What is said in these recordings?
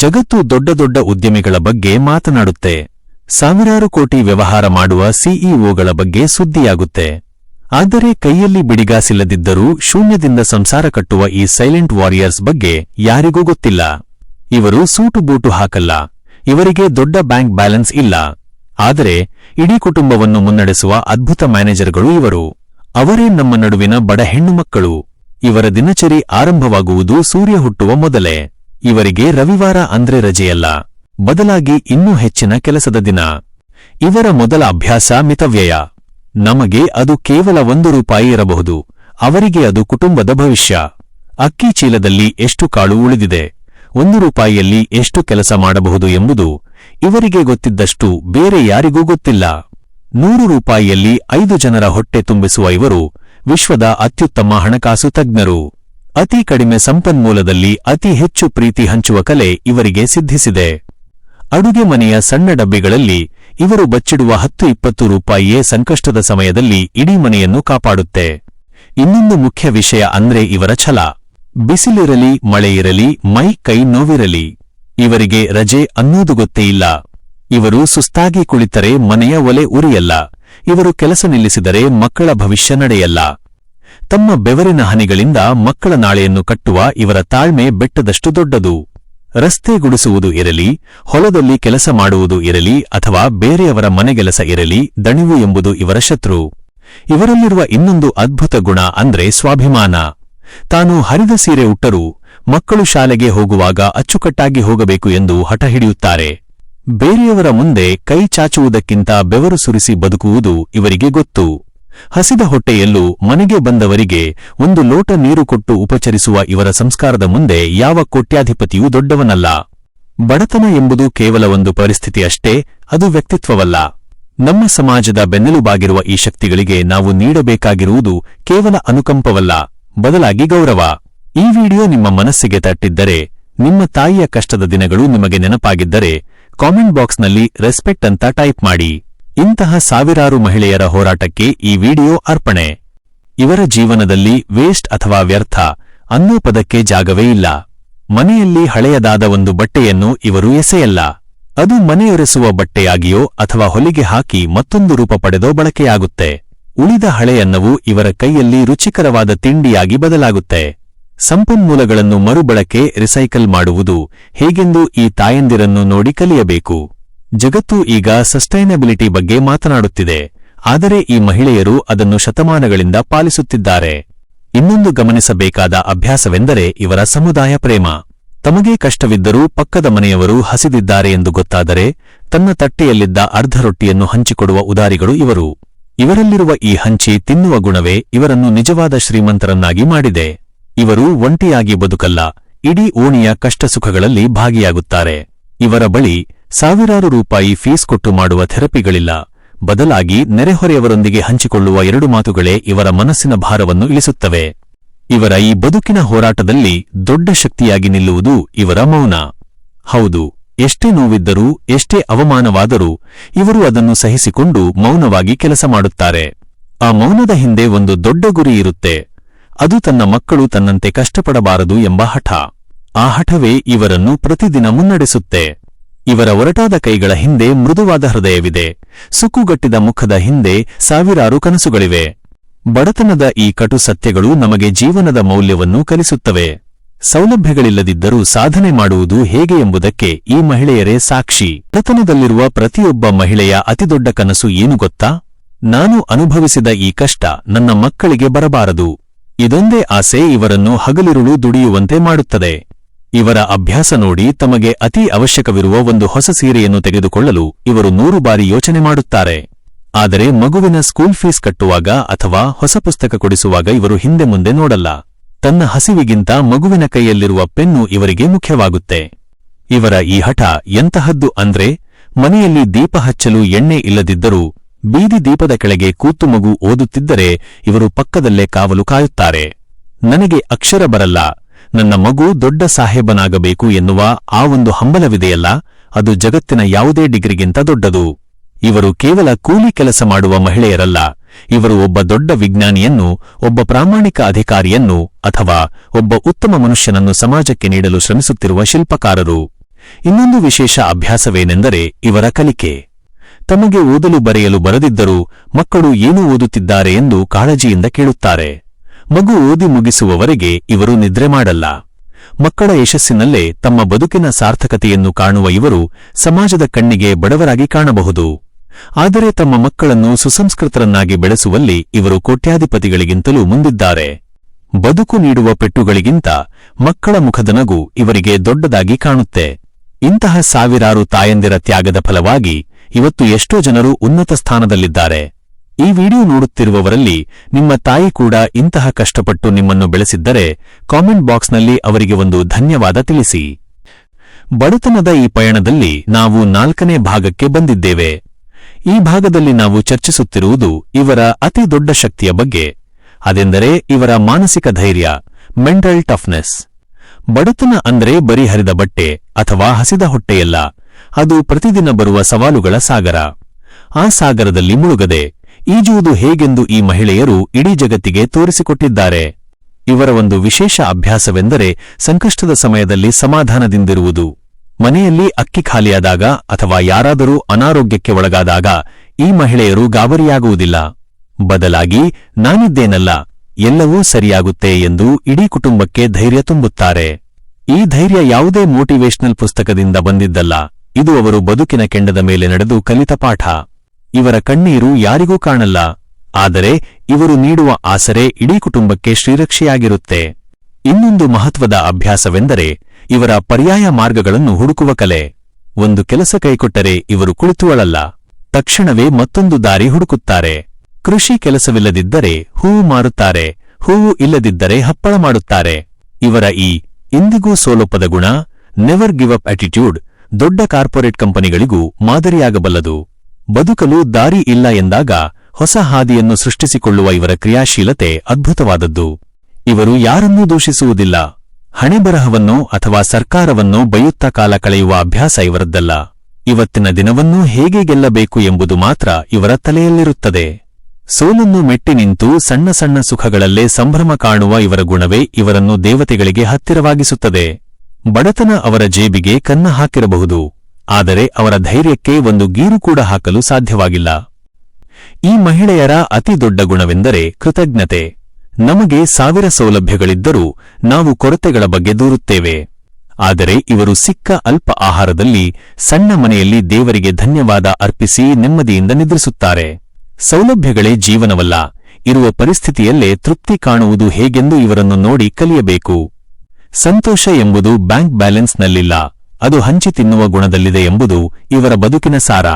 ಜಗತ್ತು ದೊಡ್ಡ ದೊಡ್ಡ ಉದ್ಯಮಿಗಳ ಬಗ್ಗೆ ಮಾತನಾಡುತ್ತೆ. ಸಾವಿರಾರು ಕೋಟಿ ವ್ಯವಹಾರ ಮಾಡುವ ಸಿಇಒಗಳ ಬಗ್ಗೆ ಸುದ್ದಿಯಾಗುತ್ತೆ. ಆದರೆ ಕೈಯಲ್ಲಿ ಬಿಡಿಗಾಸಿಲ್ಲದಿದ್ದರೂ ಶೂನ್ಯದಿಂದ ಸಂಸಾರ ಕಟ್ಟುವ ಈ ಸೈಲೆಂಟ್ ವಾರಿಯರ್ಸ್ ಬಗ್ಗೆ ಯಾರಿಗೂ ಗೊತ್ತಿಲ್ಲ. ಇವರು ಸೂಟು ಬೂಟು ಹಾಕಲ್ಲ. ಇವರಿಗೆ ದೊಡ್ಡ ಬ್ಯಾಂಕ್ ಬ್ಯಾಲೆನ್ಸ್ ಇಲ್ಲ. ಆದರೆ ಇಡೀ ಕುಟುಂಬವನ್ನು ಮುನ್ನಡೆಸುವ ಅದ್ಭುತ ಮ್ಯಾನೇಜರ್ಗಳು ಇವರು. ಅವರೇ ನಮ್ಮ ನಡುವಿನ ಬಡ ಹೆಣ್ಣು ಮಕ್ಕಳು. ಇವರ ದಿನಚರಿ ಆರಂಭವಾಗುವುದು ಸೂರ್ಯ ಹುಟ್ಟುವ ಮೊದಲೇ. ಇವರಿಗೆ ರವಿವಾರ ಅಂದ್ರೆ ರಜೆಯಲ್ಲ. ಬದಲಾಗಿ ಇನ್ನೂ ಹೆಚ್ಚಿನ ಕೆಲಸದ ದಿನ. ಇವರ ಮೊದಲ ಅಭ್ಯಾಸ ಮಿತವ್ಯಯ. ನಮಗೆ ಅದು ಕೇವಲ ಒಂದು ರೂಪಾಯಿ ಇರಬಹುದು. ಅವರಿಗೆ ಅದು ಕುಟುಂಬದ ಭವಿಷ್ಯ. ಅಕ್ಕಿ ಚೀಲದಲ್ಲಿ ಎಷ್ಟು ಕಾಳು ಉಳಿದಿದೆ? ಒಂದು ರೂಪಾಯಿಯಲ್ಲಿ ಎಷ್ಟು ಕೆಲಸ ಮಾಡಬಹುದು ಎಂಬುದು ಇವರಿಗೆ ಗೊತ್ತಿದ್ದಷ್ಟು ಬೇರೆ ಯಾರಿಗೂ ಗೊತ್ತಿಲ್ಲ. ನೂರು ರೂಪಾಯಿಯಲ್ಲಿ ಐದು ಜನರ ಹೊಟ್ಟೆ ತುಂಬಿಸುವ ಇವರು ವಿಶ್ವದ ಅತ್ಯುತ್ತಮ ಹಣಕಾಸು ತಜ್ಞರು. ಅತಿ ಕಡಿಮೆ ಸಂಪನ್ಮೂಲದಲ್ಲಿ ಅತಿ ಹೆಚ್ಚು ಪ್ರೀತಿ ಹಂಚುವ ಕಲೆ ಇವರಿಗೆ ಸಿದ್ಧಿಸಿದೆ. ಅಡುಗೆ ಮನೆಯ ಸಣ್ಣ ಡಬ್ಬಿಗಳಲ್ಲಿ ಇವರು ಬಚ್ಚಿಡುವ ಹತ್ತು ಇಪ್ಪತ್ತು ರೂಪಾಯಿಯೇ ಸಂಕಷ್ಟದ ಸಮಯದಲ್ಲಿ ಇಡೀ ಮನೆಯನ್ನು ಕಾಪಾಡುತ್ತೆ. ಇನ್ನೊಂದು ಮುಖ್ಯ ವಿಷಯ ಅಂದ್ರೆ ಇವರ ಛಲ. ಬಿಸಿಲಿರಲಿ, ಮಳೆಯಿರಲಿ, ಮೈ ಕೈ ನೋವಿರಲಿ. ಇವರಿಗೆ ರಜೆ ಅನ್ನೋದು ಗೊತ್ತೇ ಇಲ್ಲ. ಇವರು ಸುಸ್ತಾಗಿ ಕುಳಿತರೆ ಮನೆಯ ಒಲೆ ಉರಿಯಲ್ಲ. ಇವರು ಕೆಲಸ ನಿಲ್ಲಿಸಿದರೆ ಮಕ್ಕಳ ಭವಿಷ್ಯ ನಡೆಯಲ್ಲ. ತಮ್ಮ ಬೆವರಿನ ಹನಿಗಳಿಂದ ಮಕ್ಕಳ ನಾಳೆಯನ್ನು ಕಟ್ಟುವ ಇವರ ತಾಳ್ಮೆ ಬೆಟ್ಟದಷ್ಟು ದೊಡ್ಡದು. ರಸ್ತೆ ಗುಡಿಸುವುದು ಇರಲಿ, ಹೊಲದಲ್ಲಿ ಕೆಲಸ ಮಾಡುವುದು ಇರಲಿ ಅಥವಾ ಬೇರೆಯವರ ಮನೆಗೆಲಸ ಇರಲಿ ದಣಿವು ಎಂಬುದು ಇವರ ಶತ್ರು. ಇವರಲ್ಲಿರುವ ಇನ್ನೊಂದು ಅದ್ಭುತ ಗುಣ ಅಂದ್ರೆ ಸ್ವಾಭಿಮಾನ. ತಾನು ಹರಿದ ಸೀರೆ ಉಟ್ಟರೂ ಮಕ್ಕಳು ಶಾಲೆಗೆ ಹೋಗುವಾಗ ಅಚ್ಚುಕಟ್ಟಾಗಿ ಹೋಗಬೇಕು ಎಂದು ಹಠ ಹಿಡಿಯುತ್ತಾರೆ. ಬೇರೆಯವರ ಮುಂದೆ ಕೈ ಚಾಚುವುದಕ್ಕಿಂತ ಬೆವರು ಸುರಿಸಿ ಬದುಕುವುದು ಇವರಿಗೆ ಗೊತ್ತು. ಹಸಿದ ಹೊಟ್ಟೆಯಲ್ಲೂ ಮನೆಗೆ ಬಂದವರಿಗೆ ಒಂದು ಲೋಟ ನೀರು ಕೊಟ್ಟು ಉಪಚರಿಸುವ ಇವರ ಸಂಸ್ಕಾರದ ಮುಂದೆ ಯಾವ ಕೋಟ್ಯಾಧಿಪತಿಯೂ ದೊಡ್ಡವನಲ್ಲ. ಬಡತನ ಎಂಬುದು ಕೇವಲ ಒಂದು ಪರಿಸ್ಥಿತಿಯಷ್ಟೇ ಅದು ವ್ಯಕ್ತಿತ್ವವಲ್ಲ. ನಮ್ಮ ಸಮಾಜದ ಬೆನ್ನೆಲುಬಾಗಿರುವ ಈ ಶಕ್ತಿಗಳಿಗೆ ನಾವು ನೀಡಬೇಕಾಗಿರುವುದು ಕೇವಲ ಅನುಕಂಪವಲ್ಲ, ಬದಲಾಗಿ ಗೌರವ. ಈ ವಿಡಿಯೋ ನಿಮ್ಮ ಮನಸ್ಸಿಗೆ ತಟ್ಟಿದ್ದರೆ, ನಿಮ್ಮ ತಾಯಿಯ ಕಷ್ಟದ ದಿನಗಳು ನಿಮಗೆ ನೆನಪಾಗಿದ್ದರೆ, ಕಾಮೆಂಟ್ ಬಾಕ್ಸ್ನಲ್ಲಿ ರೆಸ್ಪೆಕ್ಟ್ ಅಂತ ಟೈಪ್ ಮಾಡಿ. ಇಂತಹ ಸಾವಿರಾರು ಮಹಿಳೆಯರ ಹೋರಾಟಕ್ಕೆ ಈ ವಿಡಿಯೋ ಅರ್ಪಣೆ. ಇವರ ಜೀವನದಲ್ಲಿ ವೇಸ್ಟ್ ಅಥವಾ ವ್ಯರ್ಥ ಅನ್ನೋ ಪದಕ್ಕೆ ಜಾಗವೇ ಇಲ್ಲ. ಮನೆಯಲ್ಲಿ ಹಳೆಯದಾದ ಒಂದು ಬಟ್ಟೆಯನ್ನು ಇವರು ಎಸೆಯಲ್ಲ. ಅದು ಮನೆಯೊರೆಸುವ ಬಟ್ಟೆಯಾಗಿಯೋ ಅಥವಾ ಹೊಲಿಗೆ ಹಾಕಿ ಮತ್ತೊಂದು ರೂಪ ಪಡೆದೋ ಬಳಕೆಯಾಗುತ್ತೆ. ಉಳಿದ ಹಳೆಯನ್ನವು ಇವರ ಕೈಯಲ್ಲಿ ರುಚಿಕರವಾದ ತಿಂಡಿಯಾಗಿ ಬದಲಾಗುತ್ತೆ. ಸಂಪನ್ಮೂಲಗಳನ್ನು ಮರುಬಳಕೆ, ರಿಸೈಕಲ್ ಮಾಡುವುದು ಹೇಗೆಂದು ಈ ತಾಯಂದಿರನ್ನು ನೋಡಿ ಕಲಿಯಬೇಕು. ಜಗತ್ತು ಈಗ ಸಸ್ಟೈನಬಿಲಿಟಿ ಬಗ್ಗೆ ಮಾತನಾಡುತ್ತಿದೆ. ಆದರೆ ಈ ಮಹಿಳೆಯರು ಅದನ್ನು ಶತಮಾನಗಳಿಂದ ಪಾಲಿಸುತ್ತಿದ್ದಾರೆ. ಇನ್ನೊಂದು ಗಮನಿಸಬೇಕಾದ ಅಭ್ಯಾಸವೆಂದರೆ ಇವರ ಸಮುದಾಯ ಪ್ರೇಮ. ತಮಗೆ ಕಷ್ಟವಿದ್ದರೂ ಪಕ್ಕದ ಮನೆಯವರು ಹಸಿದಿದ್ದಾರೆ ಎಂದು ಗೊತ್ತಾದರೆ ತನ್ನ ತಟ್ಟೆಯಲ್ಲಿದ್ದ ಅರ್ಧ ರೊಟ್ಟಿಯನ್ನು ಹಂಚಿಕೊಡುವ ಉದಾರಿಗಳು ಇವರು. ಇವರಲ್ಲಿರುವ ಈ ಹಂಚಿ ತಿನ್ನುವ ಗುಣವೇ ಇವರನ್ನು ನಿಜವಾದ ಶ್ರೀಮಂತರನ್ನಾಗಿ ಮಾಡಿದೆ. ಇವರು ಒಂಟಿಯಾಗಿ ಬದುಕಲ್ಲ, ಇಡೀ ಓಣಿಯ ಕಷ್ಟಸುಖಗಳಲ್ಲಿ ಭಾಗಿಯಾಗುತ್ತಾರೆ. ಇವರ ಬಳಿ ಸಾವಿರಾರು ರೂಪಾಯಿ ಫೀಸ್ ಕೊಟ್ಟು ಮಾಡುವ ಥೆರಪಿಗಳಿಲ್ಲ. ಬದಲಾಗಿ ನೆರೆಹೊರೆಯವರೊಂದಿಗೆ ಹಂಚಿಕೊಳ್ಳುವ ಎರಡು ಮಾತುಗಳೇ ಇವರ ಮನಸ್ಸಿನ ಭಾರವನ್ನು ಇಳಿಸುತ್ತವೆ. ಇವರ ಈ ಬದುಕಿನ ಹೋರಾಟದಲ್ಲಿ ದೊಡ್ಡ ಶಕ್ತಿಯಾಗಿ ನಿಲ್ಲುವುದು ಇವರ ಮೌನ. ಹೌದು, ಎಷ್ಟೇ ನೋವಿದ್ದರೂ, ಎಷ್ಟೇ ಅವಮಾನವಾದರೂ ಇವರು ಅದನ್ನು ಸಹಿಸಿಕೊಂಡು ಮೌನವಾಗಿ ಕೆಲಸ ಮಾಡುತ್ತಾರೆ. ಆ ಮೌನದ ಹಿಂದೆ ಒಂದು ದೊಡ್ಡ ಗುರಿ ಇರುತ್ತೆ. ಅದು ತನ್ನ ಮಕ್ಕಳು ತನ್ನಂತೆ ಕಷ್ಟಪಡಬಾರದು ಎಂಬ ಹಠ. ಆ ಹಠವೇ ಇವರನ್ನು ಪ್ರತಿದಿನ ಮುನ್ನಡೆಸುತ್ತೆ. ಇವರ ಒರಟಾದ ಕೈಗಳ ಹಿಂದೆ ಮೃದುವಾದ ಹೃದಯವಿದೆ. ಸುಕ್ಕುಗಟ್ಟಿದ ಮುಖದ ಹಿಂದೆ ಸಾವಿರಾರು ಕನಸುಗಳಿವೆ. ಬಡತನದ ಈ ಕಟು ಸತ್ಯಗಳು ನಮಗೆ ಜೀವನದ ಮೌಲ್ಯವನ್ನು ಕಲಿಸುತ್ತವೆ. ಸೌಲಭ್ಯಗಳಿಲ್ಲದಿದ್ದರೂ ಸಾಧನೆ ಮಾಡುವುದು ಹೇಗೆ ಎಂಬುದಕ್ಕೆ ಈ ಮಹಿಳೆಯರೇ ಸಾಕ್ಷಿ. ಬಡತನದಲ್ಲಿರುವ ಪ್ರತಿಯೊಬ್ಬ ಮಹಿಳೆಯ ಅತಿದೊಡ್ಡ ಕನಸು ಏನು ಗೊತ್ತಾ? ನಾನು ಅನುಭವಿಸಿದ ಈ ಕಷ್ಟ ನನ್ನ ಮಕ್ಕಳಿಗೆ ಬರಬಾರದು. ಇದೊಂದೇ ಆಸೆ ಇವರನ್ನು ಹಗಲಿರುಳು ದುಡಿಯುವಂತೆ ಮಾಡುತ್ತದೆ. ಇವರ ಅಭ್ಯಾಸ ನೋಡಿ ತಮಗೆ ಅತಿ ಅವಶ್ಯಕವಿರುವ ಒಂದು ಹೊಸ ಸೀರೆಯನ್ನು ತೆಗೆದುಕೊಳ್ಳಲು ಇವರು ನೂರು ಬಾರಿ ಯೋಚನೆ ಮಾಡುತ್ತಾರೆ. ಆದರೆ ಮಗುವಿನ ಸ್ಕೂಲ್ ಫೀಸ್ ಕಟ್ಟುವಾಗ ಅಥವಾ ಹೊಸ ಪುಸ್ತಕ ಕೊಡಿಸುವಾಗ ಇವರು ಹಿಂದೆ ಮುಂದೆ ನೋಡಲ್ಲ. ತನ್ನ ಹಸಿವಿಗಿಂತ ಮಗುವಿನ ಕೈಯಲ್ಲಿರುವ ಪೆನ್ನು ಇವರಿಗೆ ಮುಖ್ಯವಾಗುತ್ತೆ. ಇವರ ಈ ಹಠ ಎಂತಹದ್ದು ಅಂದ್ರೆ, ಮನೆಯಲ್ಲಿ ದೀಪ ಹಚ್ಚಲು ಎಣ್ಣೆ ಇಲ್ಲದಿದ್ದರೂ, ಬೀದಿ ದೀಪದ ಕೆಳಗೆ ಕೂತು ಮಗು ಓದುತ್ತಿದ್ದರೆ ಇವರು ಪಕ್ಕದಲ್ಲೇ ಕಾವಲು ಕಾಯುತ್ತಾರೆ. ನನಗೆ ಅಕ್ಷರ ಬರಲ್ಲ ನನ್ನ ಮಗು ದೊಡ್ಡ ಸಾಹೇಬನಾಗಬೇಕು ಎನ್ನುವ ಆ ಒಂದು ಹಂಬಲವಿದೆಯಲ್ಲ, ಅದು ಜಗತ್ತಿನ ಯಾವುದೇ ಡಿಗ್ರಿಗಿಂತ ದೊಡ್ಡದು. ಇವರು ಕೇವಲ ಕೂಲಿ ಕೆಲಸ ಮಾಡುವ ಮಹಿಳೆಯರಲ್ಲ, ಇವರು ಒಬ್ಬ ದೊಡ್ಡ ವಿಜ್ಞಾನಿಯನ್ನು, ಒಬ್ಬ ಪ್ರಾಮಾಣಿಕ ಅಧಿಕಾರಿಯನ್ನು, ಅಥವಾ ಒಬ್ಬ ಉತ್ತಮ ಮನುಷ್ಯನನ್ನು ಸಮಾಜಕ್ಕೆ ನೀಡಲು ಶ್ರಮಿಸುತ್ತಿರುವ ಶಿಲ್ಪಕಾರರು. ಇನ್ನೊಂದು ವಿಶೇಷ ಅಭ್ಯಾಸವೇನೆಂದರೆ ಇವರ ಕಲಿಕೆ. ತಮಗೆ ಓದಲು ಬರೆಯಲು ಬರದಿದ್ದರೂ ಮಕ್ಕಳು ಏನು ಓದುತ್ತಿದ್ದಾರೆ ಎಂದು ಕಾಳಜಿಯಿಂದ ಕೇಳುತ್ತಾರೆ. ಮಗು ಓದಿ ಮುಗಿಸುವವರೆಗೆ ಇವರು ನಿದ್ರೆ ಮಾಡಲ್ಲ. ಮಕ್ಕಳ ಯಶಸ್ಸಿನಲ್ಲೇ ತಮ್ಮ ಬದುಕಿನ ಸಾರ್ಥಕತೆಯನ್ನು ಕಾಣುವ ಇವರು ಸಮಾಜದ ಕಣ್ಣಿಗೆ ಬಡವರಾಗಿ ಕಾಣಬಹುದು. ಆದರೆ ತಮ್ಮ ಮಕ್ಕಳನ್ನು ಸುಸಂಸ್ಕೃತರನ್ನಾಗಿ ಬೆಳೆಸುವಲ್ಲಿ ಇವರು ಕೋಟ್ಯಾಧಿಪತಿಗಳಿಗಿಂತಲೂ ಮುಂದಿದ್ದಾರೆ. ಬದುಕು ನೀಡುವ ಪೆಟ್ಟುಗಳಿಗಿಂತ ಮಕ್ಕಳ ಮುಖದ ನಗು ಇವರಿಗೆ ದೊಡ್ಡದಾಗಿ ಕಾಣುತ್ತೆ. ಇಂತಹ ಸಾವಿರಾರು ತಾಯಂದಿರ ತ್ಯಾಗದ ಫಲವಾಗಿ ಇವತ್ತು ಎಷ್ಟೋ ಜನರು ಉನ್ನತ ಸ್ಥಾನದಲ್ಲಿದ್ದಾರೆ. ಈ ವಿಡಿಯೋ ನೋಡುತ್ತಿರುವವರಲ್ಲಿ ನಿಮ್ಮ ತಾಯಿ ಕೂಡ ಇಂತಹ ಕಷ್ಟಪಟ್ಟು ನಿಮ್ಮನ್ನು ಬೆಳೆಸಿದ್ದರೆ ಕಾಮೆಂಟ್ ಬಾಕ್ಸ್ನಲ್ಲಿ ಅವರಿಗೆ ಒಂದು ಧನ್ಯವಾದ ತಿಳಿಸಿ. ಬಡತನದ ಈ ಪಯಣದಲ್ಲಿ ನಾವು ನಾಲ್ಕನೇ ಭಾಗಕ್ಕೆ ಬಂದಿದ್ದೇವೆ. ಈ ಭಾಗದಲ್ಲಿ ನಾವು ಚರ್ಚಿಸುತ್ತಿರುವುದು ಇವರ ಅತಿ ದೊಡ್ಡ ಶಕ್ತಿಯ ಬಗ್ಗೆ, ಅದೆಂದರೆ ಇವರ ಮಾನಸಿಕ ಧೈರ್ಯ ಮೆಂಟಲ್ ಟಫ್ನೆಸ್ ಬಡತನ ಅಂದರೆ ಬರಿಹರಿದ ಬಟ್ಟೆ ಅಥವಾ ಹಸಿದ ಹೊಟ್ಟೆಯಲ್ಲ, ಅದು ಪ್ರತಿದಿನ ಬರುವ ಸವಾಲುಗಳ ಸಾಗರ. ಆ ಸಾಗರದಲ್ಲಿ ಮುಳುಗದೆ ಈಜುವುದು ಹೇಗೆಂದು ಈ ಮಹಿಳೆಯರು ಇಡೀ ಜಗತ್ತಿಗೆ ತೋರಿಸಿಕೊಟ್ಟಿದ್ದಾರೆ. ಇವರ ಒಂದು ವಿಶೇಷ ಅಭ್ಯಾಸವೆಂದರೆ ಸಂಕಷ್ಟದ ಸಮಯದಲ್ಲಿ ಸಮಾಧಾನದಿಂದಿರುವುದು. ಮನೆಯಲ್ಲಿ ಅಕ್ಕಿ ಖಾಲಿಯಾದಾಗ ಅಥವಾ ಯಾರಾದರೂ ಅನಾರೋಗ್ಯಕ್ಕೆ ಒಳಗಾದಾಗ ಈ ಮಹಿಳೆಯರು ಗಾಬರಿಯಾಗುವುದಿಲ್ಲ. ಬದಲಾಗಿ, ನಾನಿದ್ದೇನಲ್ಲ, ಎಲ್ಲವೂ ಸರಿಯಾಗುತ್ತೆ ಎಂದು ಇಡೀ ಕುಟುಂಬಕ್ಕೆ ಧೈರ್ಯ ತುಂಬುತ್ತಾರೆ. ಈ ಧೈರ್ಯ ಯಾವುದೇ ಮೋಟಿವೇಶನಲ್ ಪುಸ್ತಕದಿಂದ ಬಂದಿದ್ದಲ್ಲ, ಇದು ಅವರು ಬದುಕಿನ ಕೆಂಡದ ಮೇಲೆ ನಡೆದು ಕಲಿತ ಪಾಠ. ಇವರ ಕಣ್ಣೀರು ಯಾರಿಗೂ ಕಾಣಲ್ಲ, ಆದರೆ ಇವರು ನೀಡುವ ಆಸರೆ ಇಡೀ ಕುಟುಂಬಕ್ಕೆ ಶ್ರೀರಕ್ಷೆಯಾಗಿರುತ್ತೆ. ಇನ್ನೊಂದು ಮಹತ್ವದ ಅಭ್ಯಾಸವೆಂದರೆ ಇವರ ಪರ್ಯಾಯ ಮಾರ್ಗಗಳನ್ನು ಹುಡುಕುವ ಕಲೆ. ಒಂದು ಕೆಲಸ ಕೈಕೊಟ್ಟರೆ ಇವರು ಕುಳಿತುಕೊಳ್ಳಲ್ಲ, ತಕ್ಷಣವೇ ಮತ್ತೊಂದು ದಾರಿ ಹುಡುಕುತ್ತಾರೆ. ಕೃಷಿ ಕೆಲಸವಿಲ್ಲದಿದ್ದರೆ ಹೂವು ಮಾರುತ್ತಾರೆ, ಹೂವು ಇಲ್ಲದಿದ್ದರೆ ಹಪ್ಪಳ ಮಾಡುತ್ತಾರೆ. ಇವರ ಈ ಇಂದಿಗೂ ಸೋಲೊಪ್ಪದ ಗುಣ ನೆವರ್ ಗಿವ್ ಅಪ್ ಅಟಿಟ್ಯೂಡ್ ದೊಡ್ಡ ಕಾರ್ಪೊರೇಟ್ ಕಂಪನಿಗಳಿಗೂ ಮಾದರಿಯಾಗಬಲ್ಲದು. ಬದುಕಲು ದಾರಿ ಇಲ್ಲ ಎಂದಾಗ ಹೊಸ ಹಾದಿಯನ್ನು ಸೃಷ್ಟಿಸಿಕೊಳ್ಳುವ ಇವರ ಕ್ರಿಯಾಶೀಲತೆ ಅದ್ಭುತವಾದದ್ದು. ಇವರು ಯಾರನ್ನೂ ದೂಷಿಸುವುದಿಲ್ಲ. ಹಣೆಬರಹವನ್ನೋ ಅಥವಾ ಸರ್ಕಾರವನ್ನೋ ಬೈಯುತ್ತಾ ಕಾಲ ಕಳೆಯುವ ಅಭ್ಯಾಸ ಇವರದ್ದಲ್ಲ. ಇವತ್ತಿನ ದಿನವನ್ನೂ ಹೇಗೆ ಗೆಲ್ಲಬೇಕು ಎಂಬುದು ಮಾತ್ರ ಇವರ ತಲೆಯಲ್ಲಿರುತ್ತದೆ. ಸೋಲನ್ನು ಮೆಟ್ಟಿ ನಿಂತು ಸಣ್ಣ ಸಣ್ಣ ಸುಖಗಳಲ್ಲೇ ಸಂಭ್ರಮ ಕಾಣುವ ಇವರ ಗುಣವೇ ಇವರನ್ನು ದೇವತೆಗಳಿಗೆ ಹತ್ತಿರವಾಗಿಸುತ್ತದೆ. ಬಡತನ ಅವರ ಜೇಬಿಗೆ ಕನ್ನ ಹಾಕಿರಬಹುದು. ಆದರೆ ಅವರ ಧೈರ್ಯಕ್ಕೆ ಒಂದು ಗೀರು ಕೂಡ ಹಾಕಲು ಸಾಧ್ಯವಾಗಿಲ್ಲ. ಈ ಮಹಿಳೆಯರ ಅತಿ ದೊಡ್ಡ ಗುಣವೆಂದರೆ ಕೃತಜ್ಞತೆ. ನಮಗೆ ಸಾವಿರ ಸೌಲಭ್ಯಗಳಿದ್ದರೂ ನಾವು ಕೊರತೆಗಳ ಬಗ್ಗೆ ದೂರುತ್ತೇವೆ. ಆದರೆ ಇವರು ಸಿಕ್ಕ ಅಲ್ಪ ಆಹಾರದಲ್ಲಿ ಸಣ್ಣ ಮನೆಯಲ್ಲಿ ದೇವರಿಗೆ ಧನ್ಯವಾದ ಅರ್ಪಿಸಿ ನೆಮ್ಮದಿಯಿಂದ ನಿದ್ರಿಸುತ್ತಾರೆ. ಸೌಲಭ್ಯಗಳೇ ಜೀವನವಲ್ಲ, ಇರುವ ಪರಿಸ್ಥಿತಿಯಲ್ಲೇ ತೃಪ್ತಿ ಕಾಣುವುದು ಹೇಗೆಂದು ಇವರನ್ನು ನೋಡಿ ಕಲಿಯಬೇಕು. ಸಂತೋಷ ಎಂಬುದು ಬ್ಯಾಂಕ್ ಬ್ಯಾಲೆನ್ಸ್ನಲ್ಲಿಲ್ಲ. ಅದು ಹಂಚಿ ತಿನ್ನುವ ಗುಣದಲ್ಲಿದೆ ಎಂಬುದು ಇವರ ಬದುಕಿನ ಸಾರ.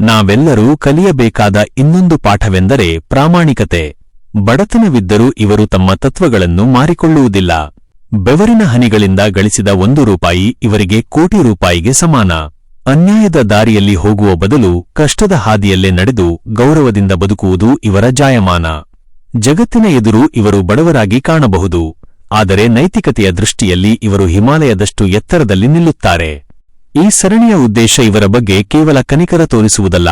ನಾವೆಲ್ಲರೂ ಕಲಿಯಬೇಕಾದ ಇನ್ನೊಂದು ಪಾಠವೆಂದರೆ ಪ್ರಾಮಾಣಿಕತೆ. ಬಡತನವಿದ್ದರೂ ಇವರು ತಮ್ಮ ತತ್ವಗಳನ್ನು ಮಾರಿಕೊಳ್ಳುವುದಿಲ್ಲ. ಬೆವರಿನ ಹನಿಗಳಿಂದ ಗಳಿಸಿದ ಒಂದು ರೂಪಾಯಿ ಇವರಿಗೆ ಕೋಟಿ ರೂಪಾಯಿಗೆ ಸಮಾನ. ಅನ್ಯಾಯದ ದಾರಿಯಲ್ಲಿ ಹೋಗುವ ಬದಲು ಕಷ್ಟದ ಹಾದಿಯಲ್ಲೇ ನಡೆದು ಗೌರವದಿಂದ ಬದುಕುವುದು ಇವರ ಜಾಯಮಾನ. ಜಗತ್ತಿನ ಎದುರು ಇವರು ಬಡವರಾಗಿ ಕಾಣಬಹುದು. ಆದರೆ ನೈತಿಕತೆಯ ದೃಷ್ಟಿಯಲ್ಲಿ ಇವರು ಹಿಮಾಲಯದಷ್ಟು ಎತ್ತರದಲ್ಲಿ ನಿಲ್ಲುತ್ತಾರೆ. ಈ ಸರಣಿಯ ಉದ್ದೇಶ ಇವರ ಬಗ್ಗೆ ಕೇವಲ ಕನಿಕರ ತೋರಿಸುವುದಲ್ಲ,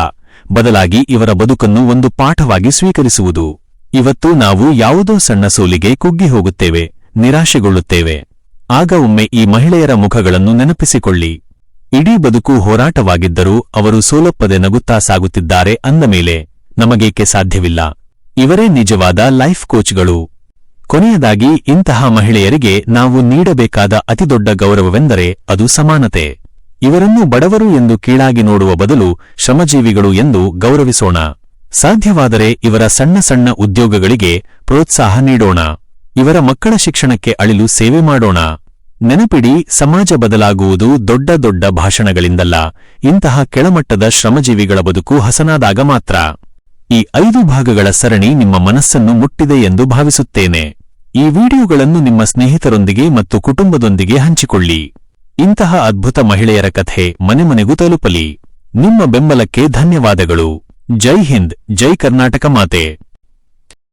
ಬದಲಾಗಿ ಇವರ ಬದುಕನ್ನು ಒಂದು ಪಾಠವಾಗಿ ಸ್ವೀಕರಿಸುವುದು. ಇವತ್ತು ನಾವು ಯಾವುದೋ ಸಣ್ಣ ಸೋಲಿಗೆ ಕುಗ್ಗಿ ಹೋಗುತ್ತೇವೆ, ನಿರಾಶೆಗೊಳ್ಳುತ್ತೇವೆ. ಆಗ ಒಮ್ಮೆ ಈ ಮಹಿಳೆಯರ ಮುಖಗಳನ್ನು ನೆನಪಿಸಿಕೊಳ್ಳಿ. ಇಡೀ ಬದುಕು ಹೋರಾಟವಾಗಿದ್ದರೂ ಅವರು ಸೋಲೊಪ್ಪದೆ ನಗುತ್ತಾ ಸಾಗುತ್ತಿದ್ದಾರೆ ಅಂದ ಮೇಲೆ, ನಮಗೇಕೆ ಸಾಧ್ಯವಿಲ್ಲ? ಇವರೇ ನಿಜವಾದ ಲೈಫ್ ಕೋಚ್ಗಳು. ಕೊನೆಯದಾಗಿ, ಇಂತಹ ಮಹಿಳೆಯರಿಗೆ ನಾವು ನೀಡಬೇಕಾದ ಅತಿದೊಡ್ಡ ಗೌರವವೆಂದರೆ ಅದು ಸಮಾನತೆ. ಇವರನ್ನು ಬಡವರು ಎಂದು ಕೀಳಾಗಿ ನೋಡುವ ಬದಲು ಶ್ರಮಜೀವಿಗಳು ಎಂದು ಗೌರವಿಸೋಣ. ಸಾಧ್ಯವಾದರೆ ಇವರ ಸಣ್ಣ ಸಣ್ಣ ಉದ್ಯೋಗಗಳಿಗೆ ಪ್ರೋತ್ಸಾಹ ನೀಡೋಣ. ಇವರ ಮಕ್ಕಳ ಶಿಕ್ಷಣಕ್ಕೆ ಅಳಿಲು ಸೇವೆ ಮಾಡೋಣ. ನೆನಪಿಡಿ, ಸಮಾಜ ಬದಲಾಗುವುದು ದೊಡ್ಡ ದೊಡ್ಡ ಭಾಷಣಗಳಿಂದಲ್ಲ. ಇಂತಹ ಕೆಳಮಟ್ಟದ ಶ್ರಮಜೀವಿಗಳ ಬದುಕು ಹಸನಾದಾಗ ಮಾತ್ರ. ಈ ಐದು ಭಾಗಗಳ ಸರಣಿ ನಿಮ್ಮ ಮನಸ್ಸನ್ನು ಮುಟ್ಟಿದೆ ಎಂದು ಭಾವಿಸುತ್ತೇನೆ. ಈ ವಿಡಿಯೋಗಳನ್ನು ನಿಮ್ಮ ಸ್ನೇಹಿತರೊಂದಿಗೆ ಮತ್ತು ಕುಟುಂಬದೊಂದಿಗೆ ಹಂಚಿಕೊಳ್ಳಿ. ಇಂತಹ ಅದ್ಭುತ ಮಹಿಳೆಯರ ಕಥೆ ಮನೆ ಮನೆಗೂ ತಲುಪಲಿ. ನಿಮ್ಮ ಬೆಂಬಲಕ್ಕೆ ಧನ್ಯವಾದಗಳು. ಜೈ ಹಿಂದ್, ಜೈ ಕರ್ನಾಟಕ ಮಾತೆ.